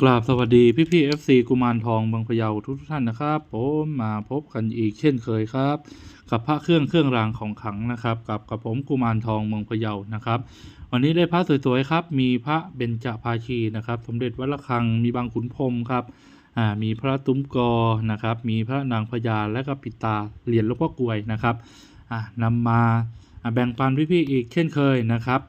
กราบสวัสดีพี่พี่เอฟซีกุมารทองบางพะเยาทุกท่านนะครับ ผมมาพบกันอีกเช่นเคยครับ กับพระเครื่องเครื่องรางของขังนะครับ กับกับผมกุมารทองเมืองพะเยานะครับ วันนี้ได้พระสวยๆครับ มีพระเบญจภาชีนะครับ สมเด็จวัดระฆังมีบางขุนพรมครับอ่ามีพระตุ้มกอนะครับ มีพระนางพญาและก็ปิตาเหรียญหลวงพ่อกลวยนะครับอ่านำมาแบ่งปันพี่ๆอีกเช่นเคยนะครับ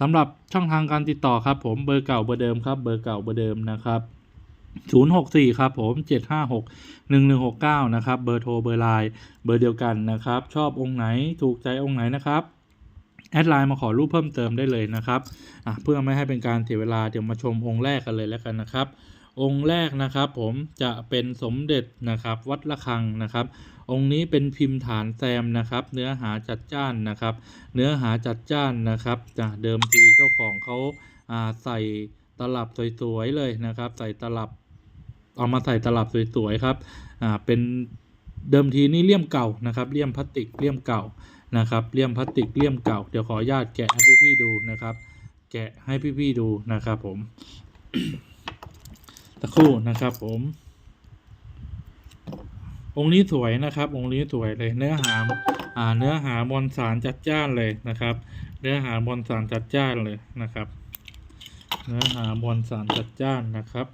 สำหรับช่องทางการติดต่อครับผมเบอร์เก่าเบอร์เดิมครับเบอร์เก่าเบอร์เดิมนะครับ064 ครับผม 756 1169 นะครับ เบอร์โทร เบอร์ไลน์ เบอร์เดียวกันนะครับ ชอบองค์ไหน ถูกใจองค์ไหนนะครับ แอดไลน์มาขอรูปเพิ่มเติมได้เลยนะครับ เพื่อไม่ให้เป็นการเสียเวลา เดี๋ยวมาชมองค์แรกกันเลยแล้วกันนะครับ องค์แรกนะครับ ผมจะเป็นสมเด็จนะครับ วัดระฆังนะครับ องค์นี้เป็นพิมพ์ฐานแซมนะครับ เนื้อหาจัดจ้านนะครับ เนื้อหาจัดจ้านนะครับจากเดิมทีเจ้าของเขาาใส่ตลับสวยๆเลยนะครับ ใส่ตลับเอามาใส่ตลับสวยๆครับอ่าเป็นเดิมทีนี่เลี่ยมเก่านะครับเลี่ยมพลาสติกเลี่ยมเก่านะครับเลี่ยมพลาสติกเลี่ยมเก่าเดี๋ยวขออนุญาตแกะให้พี่ๆดูนะครับ แกะให้พี่ๆดูนะครับผม สักครู่นะครับผม องค์นี้สวยนะครับ องค์นี้สวยเลย เนื้อหาอ่าเนื้อหามวลสารจัดจ้านเลยนะครับ เนื้อหามวลสารจัดจ้านเลยนะครับ เนื้อหามวลสารจัดจ้านนะครับ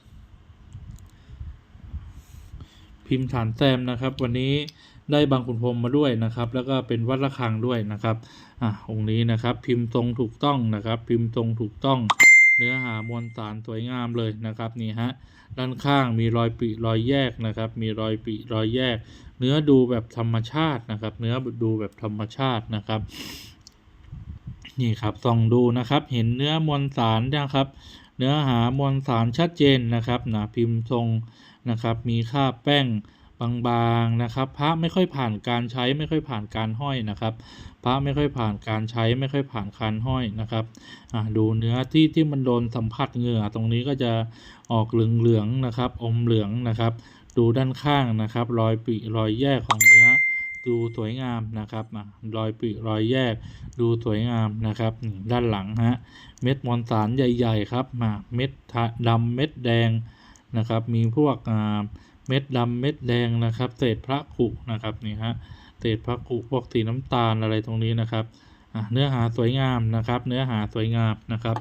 พิมพ์ฐานแซมนะครับ วันนี้ได้บางขุนพรหมมาด้วยนะครับ แล้วก็เป็นวัดระฆังด้วยนะครับอะองค์นี้นะครับ พิมพ์ทรงถูกต้องนะครับ พิมพ์ทรงถูกต้อง เนื้อหามวลสารสวยงามเลยนะครับนี่ฮะด้านข้างมีรอยปิรอยแยกนะครับ มีรอยปิรอยแยก เนื้อดูแบบธรรมชาตินะครับ เนื้อดูแบบธรรมชาตินะครับนี่ครับส่องดูนะครับเห็นเนื้อมวลสารนะครับ เนื้อหามวลสารชัดเจนนะครับนะพิมพ์ทรงนะครับ มีค่าแป้ง บางๆนะครับ พระไม่ค่อยผ่านการใช้ไม่ค่อยผ่านการห้อยนะครับ พระไม่ค่อยผ่านการใช้ไม่ค่อยผ่านการห้อยนะครับอ่าดูเนื้อที่ที่มันโดนสัมผัสเหงื่อตรงนี้ก็จะออกเหลืองๆนะครับ อมเหลืองนะครับ ดูด้านข้างนะครับ รอยปิรอยแยกของเนื้อดูสวยงามนะครับอะรอยปิรอยแยก ดูสวยงามนะครับด้านหลังฮะเม็ดมวลสารใหญ่ ๆ ครับมาเม็ดดำเม็ดแดงนะครับ มีพวก เม็ดดำเม็ดแดงนะครับ เศษพระกุนะครับนี่ฮะเศษพระกุพวกสีน้ำตาลอะไรตรงนี้นะครับเนื้อหาสวยงามนะครับ เนื้อหาสวยงามนะครับ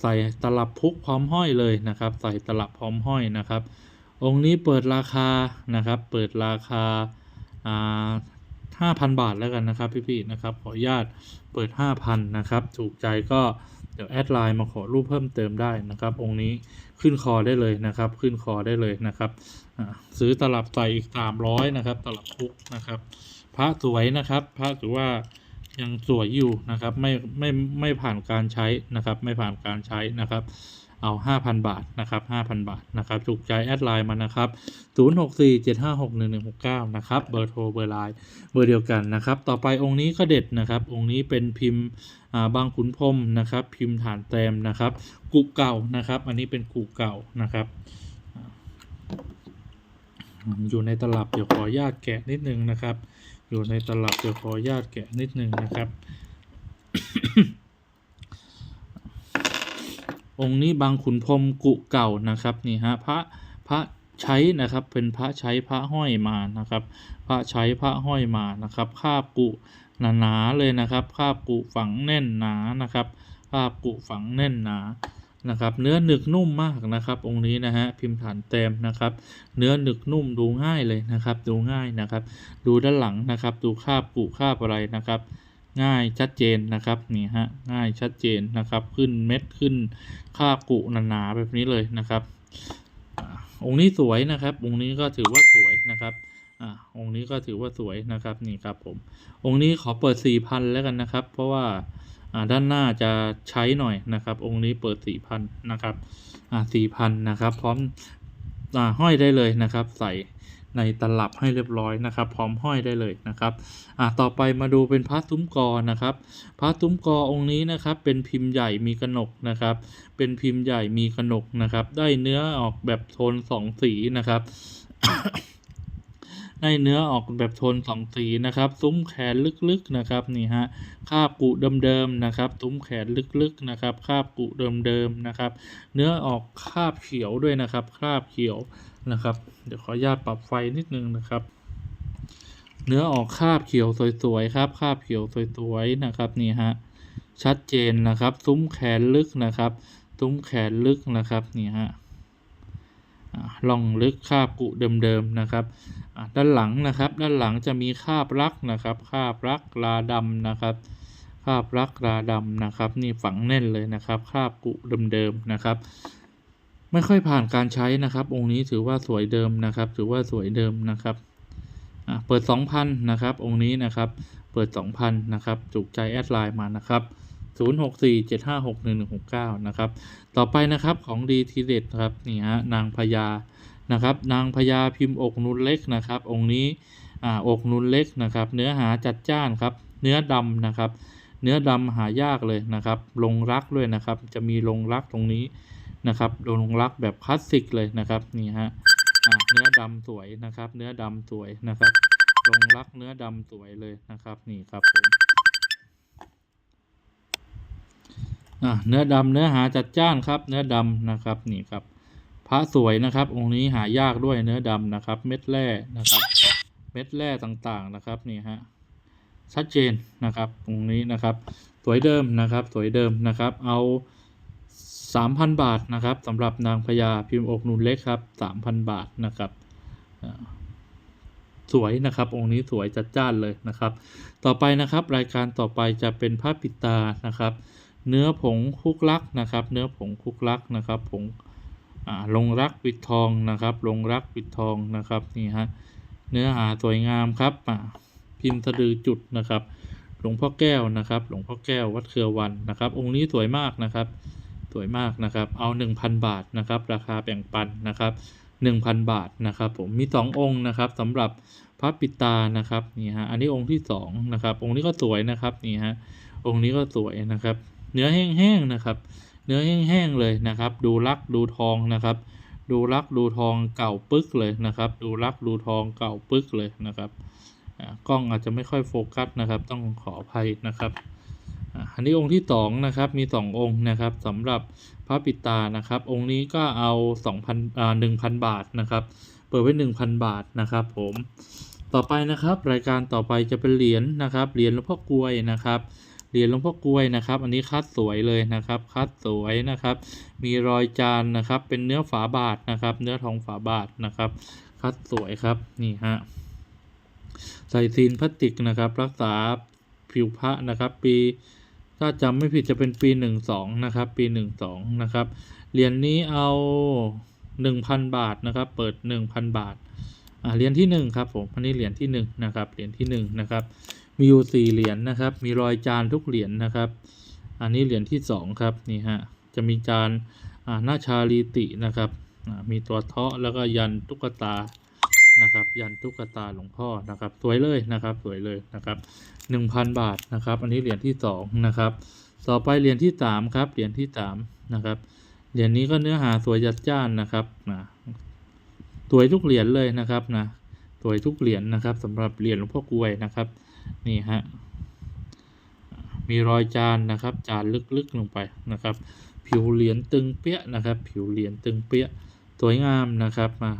ใส่ตลับพุกพร้อมห้อยเลยนะครับ ใส่ตลับพร้อมห้อยนะครับ องค์นี้เปิดราคานะครับ เปิดราคา อ่าห้าพันบาทแล้วกันนะครับพี่ๆนะครับขออนุญาตเปิดห้าพันนะครับ ถูกใจก็เดี๋ยวแอดไลน์มาขอรูปเพิ่มเติมได้นะครับ องค์นี้ขึ้นคอได้เลยนะครับ ขึ้นคอได้เลยนะครับซื้อตลับใส่อีกสามร้อยนะครับ ตลับพุกนะครับ พระสวยนะครับ พระถือว่ายังสวยอยู่นะครับ ไม่ไม่ไม่ผ่านการใช้นะครับ ไม่ผ่านการใช้นะครับ เอา 5,000 บาทนะครับ5,000 บาทนะครับถูกใจแอดไลน์มานะครับ0647561169นะครับเบอร์โทรเบอร์ไลน์เบอร์เดียวกันนะครับต่อไปองค์นี้ก็เด็ดนะครับ องค์นี้เป็นพิมพ์อ่าบางขุนพรมนะครับ พิมพ์ฐานแต้มนะครับกุเก่านะครับ อันนี้เป็นกุเก่านะครับอ่าอยู่ในตลับเดี๋ยวขออนุญาตแกะนิดนึงนะครับ อยู่ในตลับเดี๋ยวขออนุญาตแกะนิดนึงนะครับ องค์นี้บางขุนพรมกุเก่านะครับนี่ฮะพระพระใช้นะครับเป็นพระใช้พระห้อยมานะครับ พระใช้พระห้อยมานะครับคาบกุหนาเลยนะครับคาบกุฝังแน่นหนานะครับคาบกุฝังแน่นหนานะครับ เนื้อหนึกนุ่มมากนะครับ องค์นี้นะฮะพิมพ์ฐานเต็มนะครับ เนื้อหนึกนุ่มดูง่ายเลยนะครับ ดูง่ายนะครับ ดูด้านหลังนะครับ ดูคาบกุคาบอะไรนะครับ ง่ายชัดเจนนะครับนี่ฮะง่ายชัดเจนนะครับ ขึ้นเม็ดขึ้นคาบกุหนาๆแบบนี้เลยนะครับอาองค์นี้สวยนะครับ องค์นี้ก็ถือว่าสวยนะครับอ่าองค์นี้ก็ถือว่าสวยนะครับนี่ครับผม องค์นี้ขอเปิดสี่พันแล้วกันนะครับ เพราะว่าอ่าด้านหน้าจะใช้หน่อยนะครับ องค์นี้เปิดสี่พันนะครับอ่าสี่พันนะครับ พร้อมอ่าห้อยได้เลยนะครับ ใส่ ในตลับให้เรียบร้อยนะครับ พร้อมห้อยได้เลยนะครับอะต่อไปมาดูเป็นพระตุ้มกอนะครับพระตุ้มกอองค์นี้นะครับ เป็นพิมพ์ใหญ่มีกระหนกนะครับ เป็นพิมพ์ใหญ่มีกระหนกนะครับ ได้เนื้อออกแบบโทนสองสีนะครับได้เนื้อออกแบบโทนสองสีนะครับ ซุ้มแขนลึกๆนะครับนี่ฮะคาบกุเดิมๆนะครับซุ้มแขนลึกๆนะครับคาบกุเดิมๆนะครับ เนื้อออกคาบเขียวด้วยนะครับคาบเขียว นะครับ เดี๋ยวขออนุญาตปรับไฟนิดนึงนะครับ เนื้อออกคาบเขียวสวยๆครับคาบเขียวสวยๆนะครับนี่ฮะชัดเจนนะครับ ซุ้มแขนลึกนะครับ ซุ้มแขนลึกนะครับนี่ฮะล่องลึกคาบกุเดิมๆนะครับด้านหลังนะครับด้านหลังจะมีคาบรักนะครับคาบรักลาดำนะครับคาบรักลาดำนะครับ นี่ฝังแน่นเลยนะครับคาบกุเดิมๆนะครับ ไม่ค่อยผ่านการใช้นะครับ องค์นี้ถือว่าสวยเดิมนะครับ ถือว่าสวยเดิมนะครับเปิด 2,000 นะครับ องค์นี้นะครับ เปิด 2,000 นะครับ จุกใจแอดไลน์มานะครับ 0647561169 นะครับ ต่อไปนะครับของดีทีเด็ดนะครับนี่ฮะนางพญานะครับ นางพญาพิมพ์อกนุนเล็กนะครับ องค์นี้อ่าอกนุนเล็กนะครับ เนื้อหาจัดจ้านครับ เนื้อดำนะครับ เนื้อดำหายากเลยนะครับ ลงรักด้วยนะครับ จะมีลงรักตรงนี้ นะครับลงรักแบบคลาสสิกเลยนะครับนี่ฮะอ่าเนื้อดำสวยนะครับ เนื้อดำสวยนะครับลงรักเนื้อดำสวยเลยนะครับ นี่ครับผมอะเนื้อดำเนื้อหาจัดจ้านครับ เนื้อดำนะครับนี่ครับ พระสวยนะครับ องค์นี้หายากด้วยเนื้อดำนะครับ เม็ดแร่นะครับ เม็ดแร่ต่างๆนะครับนี่ฮะชัดเจนนะครับองค์นี้นะครับ สวยเดิมนะครับ สวยเดิมนะครับ เอา สามพันบาทนะครับสำหรับนางพญาพิมพ์อกนูนเล็กครับสามพันบาทนะครับสวยนะครับ องค์นี้สวยจัดจ้านเลยนะครับ ต่อไปนะครับ รายการต่อไปจะเป็นผ้าปิดตานะครับ เนื้อผงคุกลักนะครับ เนื้อผงคุกลักนะครับผงลงรักปิดทองนะครับ ลงรักปิดทองนะครับนี่ฮะเนื้อหาสวยงามครับพิมพ์สะดือจุดนะครับ หลวงพ่อแก้วนะครับ หลวงพ่อแก้ววัดเครือวันนะครับ องค์นี้สวยมากนะครับ สวยมากนะครับ เอา 1,000 บาทนะครับ ราคาแบ่งปันนะครับ 1,000 บาทนะครับผมมี 2 องค์นะครับสำหรับพระปิตานะครับนี่ฮะอันนี้องค์ที่2นะครับองค์นี้ก็สวยนะครับนี่ฮะองค์นี้ก็สวยนะครับ เนื้อแห้งๆนะครับ เนื้อแห้งๆเลยนะครับ ดูรักดูทองนะครับ ดูรักดูทองเก่าปึ๊กเลยนะครับ ดูรักดูทองเก่าปึ๊กเลยนะครับกล้องอาจจะไม่ค่อยโฟกัสนะครับ ต้องขออภัยนะครับ อันนี้องค์ที่สองนะครับมีสององค์นะครับสำหรับพระปิตานะครับ องค์นี้ก็เอา2,000อ่า1,000 บาทนะครับ เปิดไว้ 1,000 บาทนะครับ ผมต่อไปนะครับ รายการต่อไปจะเป็นเหรียญนะครับเหรียญหลวงพ่อกลวยนะครับเหรียญหลวงพ่อกลวยนะครับ อันนี้คัดสวยเลยนะครับคัดสวยนะครับ มีรอยจานนะครับ เป็นเนื้อฝาบาทนะครับ เนื้อทองฝาบาทนะครับ คัดสวยครับนี่ฮะใส่ซีนพลาสติกนะครับ รักษาผิวพระนะครับ ปี ถ้าจำไม่ผิดจะเป็นปีหนึ่งสองนะครับ ปีหนึ่งสองนะครับ เหรียญนี้เอาหนึ่งพันบาทนะครับ เปิดหนึ่งพันบาทเหรียญที่หนึ่งครับผม อันนี้เหรียญที่หนึ่งนะครับ เหรียญที่หนึ่งนะครับ มีอยู่สี่เหรียญนะครับ มีรอยจานทุกเหรียญนะครับ อันนี้เหรียญที่สองครับ นี่ฮะ จะมีจานอาหน้าชาลีตินะครับ มีตัวเทาะแล้วก็ยันตุ๊กตา นะครับ ยันตุ๊กตาหลวงพ่อนะครับ สวยเลยนะครับ สวยเลยนะครับหนึ่งพันบาทนะครับ อันนี้เหรียญที่สองนะครับ ต่อไปเหรียญที่สามครับ เหรียญที่สามนะครับ เหรียญนี้ก็เนื้อหาสวยจัดจ้านนะครับนะสวยทุกเหรียญเลยนะครับนะ สวยทุกเหรียญนะครับสำหรับเหรียญหลวงพ่อกลวยนะครับ นี่ฮะ มีรอยจานนะครับ จานลึกๆลงไปนะครับ ผิวเหรียญตึงเปี้ยนะครับ ผิวเหรียญตึงเปี้ยสวยงามนะครับมา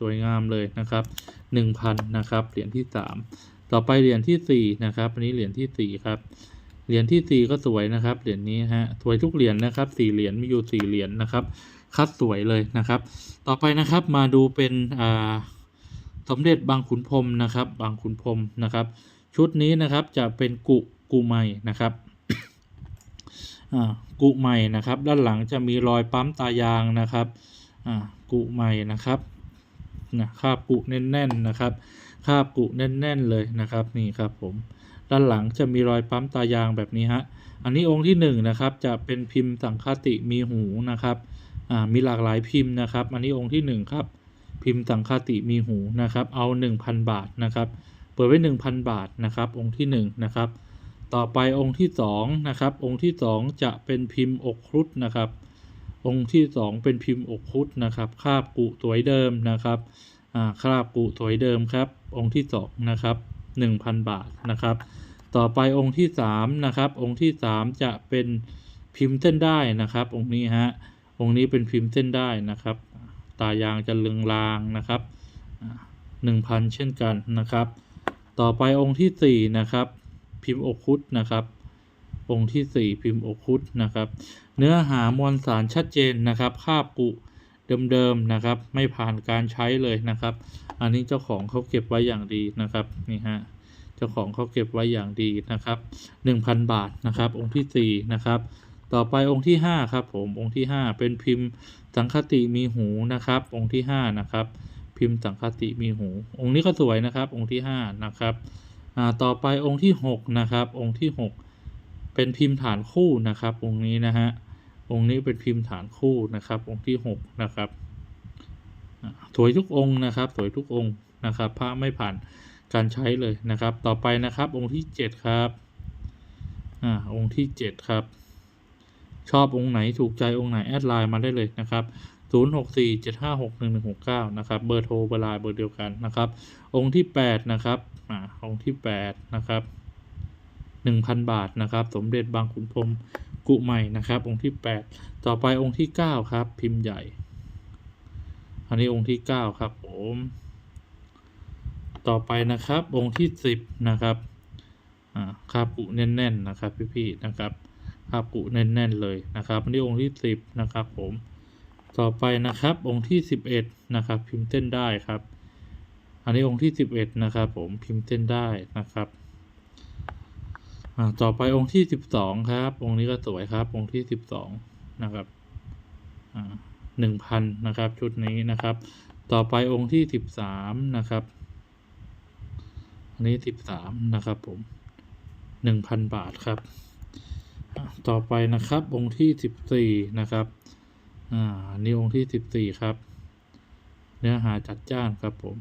สวยงามเลยนะครับหนึ่งพันนะครับเหรียญที่สามต่อไปเหรียญที่สี่นะครับอันนี้เหรียญที่สี่ครับเหรียญที่สี่ก็สวยนะครับเหรียญนี้ฮะสวยทุกเหรียญนะครับสี่เหรียญมีอยู่สี่เหรียญนะครับคัดสวยเลยนะครับ ต่อไปนะครับมาดูเป็นอ่าสมเด็จบางขุนพรมนะครับ บางขุนพรมนะครับ ชุดนี้นะครับจะเป็นกุกุใหม่นะครับกุใหม่นะครับ ด้านหลังจะมีรอยปั๊มตายางนะครับกุใหม่นะครับ นะคาบกุแน่นๆนะครับคาบกุแน่นๆเลยนะครับนี่ครับผมด้านหลังจะมีรอยปั๊มตายางแบบนี้ฮะอันนี้องค์ที่หนึ่งนะครับจะเป็นพิมพ์สังฆติมีหูนะครับอ่ามีหลากหลายพิมพ์นะครับ อันนี้องค์ที่หนึ่งครับ พิมพ์สังฆติมีหูนะครับ เอา 1,000 บาทนะครับ เปิดไว้ 1,000 บาทนะครับ องค์ที่หนึ่งนะครับ ต่อไปองค์ที่สองนะครับ องค์ที่สองจะเป็นพิมพ์อกครุฑนะครับ องค์ที่สองเป็นพิมพ์อกครุฑนะครับคาบกุสวยเดิมนะครับคราบกุสวยเดิมครับ องค์ที่สองนะครับหนึ่งพันบาทนะครับ ต่อไปองค์ที่สามนะครับองค์ที่สามจะเป็นพิมพ์เส้นได้นะครับ องค์นี้ฮะองค์นี้เป็นพิมพ์เส้นได้นะครับ ตายางจะเลืองลางนะครับหนึ่งพันเช่นกันนะครับ ต่อไปองค์ที่สี่นะครับพิมพ์อกคุดนะครับ องค์ที่สี่พิมพ์อกคุดนะครับ เนื้อหามวลสารชัดเจนนะครับคาบกุเดิมๆนะครับ ไม่ผ่านการใช้เลยนะครับ อันนี้เจ้าของเขาเก็บไว้อย่างดีนะครับนี่ฮะเจ้าของเขาเก็บไว้อย่างดีนะครับหนึ่งพันบาทนะครับ องค์ที่สี่นะครับต่อไปองค์ที่ห้าครับผมองค์ที่ห้าเป็นพิมพ์สังคติมีหูนะครับ องค์ที่ห้านะครับ พิมพ์สังคติมีหู องค์นี้ก็สวยนะครับ องค์ที่ห้านะครับอ่าต่อไปองค์ที่หกนะครับ องค์ที่หกเป็นพิมพ์ฐานคู่นะครับองค์นี้นะฮะ องค์นี้เป็นพิมพ์ฐานคู่นะครับ องค์ที่หกนะครับอ่าสวยทุกองค์นะครับสวยทุกองค์นะครับพระไม่ผ่านการใช้เลยนะครับ ต่อไปนะครับ องค์ที่เจ็ดครับอ่าองค์ที่เจ็ดครับ ชอบองค์ไหนถูกใจองค์ไหนแอดไลน์มาได้เลยนะครับ0 6 4 7 5 6 1 1 6 9 นะครับเบอร์โทรเบอร์ไลน์เบอร์เดียวกันนะครับ องค์ที่ 8 นะครับอ่าองค์ที่ 8 นะครับ 1,000 บาทนะครับ สมเด็จบางขุนพรม กุใหม่นะครับ องค์ที่ 8 ต่อไปองค์ที่ 9 ครับ พิมพ์ใหญ่ อันนี้องค์ที่ 9 ครับผมต่อไปนะครับองค์ที่ 10 นะครับคาบกุแน่นๆนะครับพี่ๆนะครับคาบกุแน่นๆเลยนะครับอันนี้องค์ที่ 10 นะครับผมต่อไปนะครับองค์ที่ 11 นะครับ พิมพ์เส้นได้ครับ อันนี้องค์ที่ 11 นะครับ ผมพิมพ์เส้นได้นะครับ อ่าต่อไปองค์ที่12ครับ องค์นี้ก็สวยครับ องค์ที่12นะครับอ่าหนึ่งพันนะครับ ชุดนี้นะครับ ต่อไปองค์ที่13นะครับ อันนี้13นะครับ ผม1,000บาทครับ ต่อไปนะครับ องค์ที่สิบสี่นะครับ อ่าอันนี่องค์ที่สิบสี่ครับ เนื้อหาจัดจ้านครับผม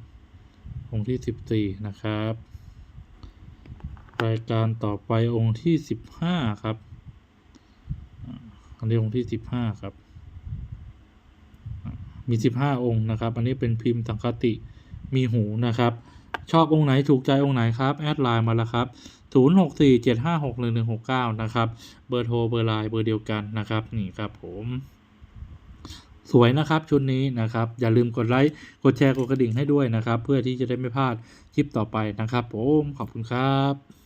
องค์ที่สิบสี่นะครับ รายการต่อไปองค์ที่สิบห้าครับ อันนี้องค์ที่สิบห้าครับ มีสิบห้าองค์นะครับ อันนี้เป็นพิมพ์สังคติมีหูนะครับ ชอบองค์ไหนถูกใจองค์ไหนครับ แอดไลน์มาแล้วครับ0 6 4 7 5 6 1 1 6 9นะครับ เบอร์โทรเบอร์ไลน์เบอร์เดียวกันนะครับ นี่ครับผมสวยนะครับชุดนี้นะครับ อย่าลืมกดไลค์กดแชร์กดกระดิ่งให้ด้วยนะครับ เพื่อที่จะได้ไม่พลาดคลิปต่อไปนะครับ ผมขอบคุณครับ